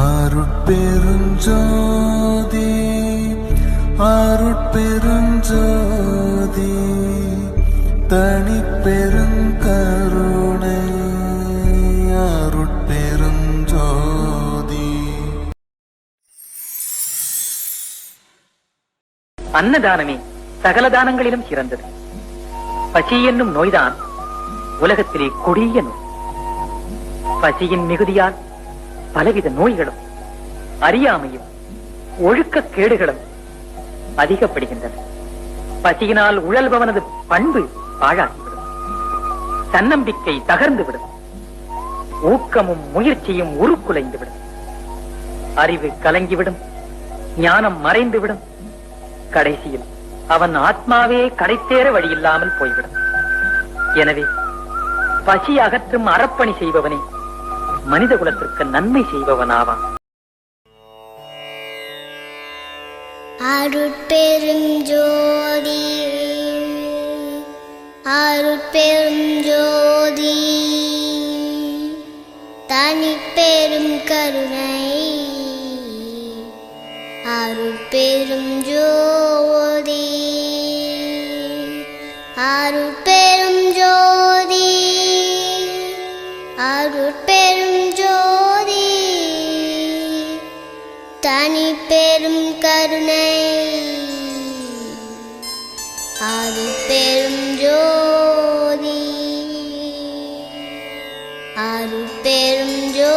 அருட்பெருஞ்சோதி அருட்பெருஞ்சோதி தனிப்பெருங்கருணை அருட்பெருஞ்சோதி. அன்னதானமே சகல தானங்களிலும் சிறந்தது. பசி என்னும் நோய்தான் உலகத்திலே கொடிய நோய். பசியின் மிகுதியால் பலவித நோய்களும் அறியாமையும் ஒழுக்கக் கேடுகளும் அதிகப்படுகின்றன. பசியினால் உழல்பவனது பண்பு பாழாகிவிடும். தன்னம்பிக்கை தகர்ந்துவிடும். ஊக்கமும் முயற்சியும் உருக்குலைந்துவிடும். அறிவு கலங்கிவிடும். ஞானம் மறைந்துவிடும். கடைசியில் அவன் ஆத்மாவே கடைத்தேற வழியில்லாமல் போய்விடும். எனவே பசி அகற்றும் அறப்பணி செய்பவனே மனித குலத்திற்கு நன்மை செய்பவனாவான். அருட்பெரும் ஜோதி அருட்பெரும் ஜோதி தனிப்பெரும் கருணை அருட்பெரும் ஜோதி அருட்பெரும் பெரும் கருணை. அது பெரும் ஜோதி. அது பெரும் ஜோ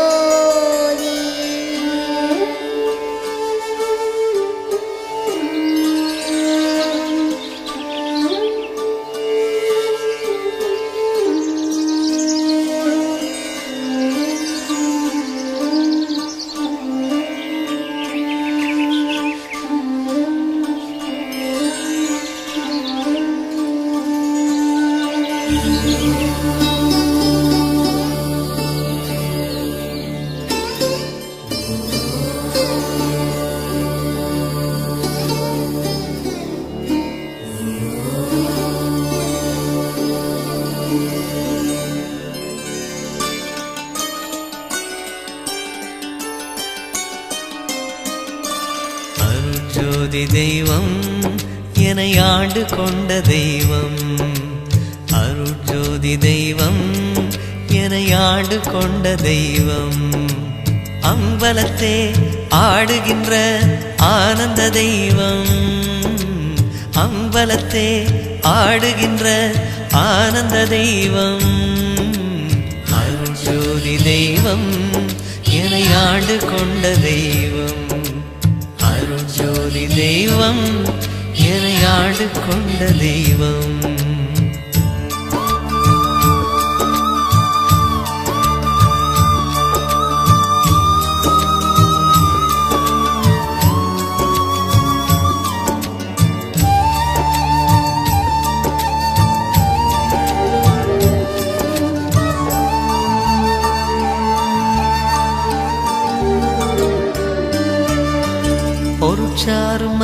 ஜோதி தெய்வம் என ஆண்டு கொண்ட தெய்வம். அருட்ஜோதி தெய்வம் என ஆண்டு கொண்ட தெய்வம். அம்பலத்தே ஆடுகின்ற ஆனந்த தெய்வம். அம்பலத்தே ஆடுகின்ற ஆனந்த தெய்வம். அருட்ஜோதி தெய்வம் என ஆண்டு கொண்ட தெய்வம். அருட்ஜோதி தெய்வம் என்னை ஆண்டு கொண்ட தெய்வம்.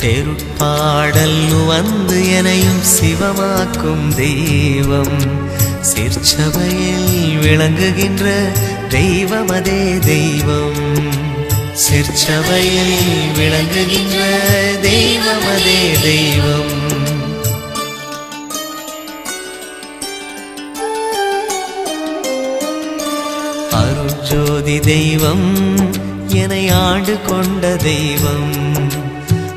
தெருட்பாடல் வந்து எனையும் சிவமாக்கும் தெய்வம். சிற்சபையில் விளங்குகின்ற தெய்வமதே தெய்வம். சிற்சபையில் விளங்குகின்ற தெய்வமதே தெய்வம். அருஜோதி தெய்வம் என ஆண்டு கொண்ட தெய்வம்.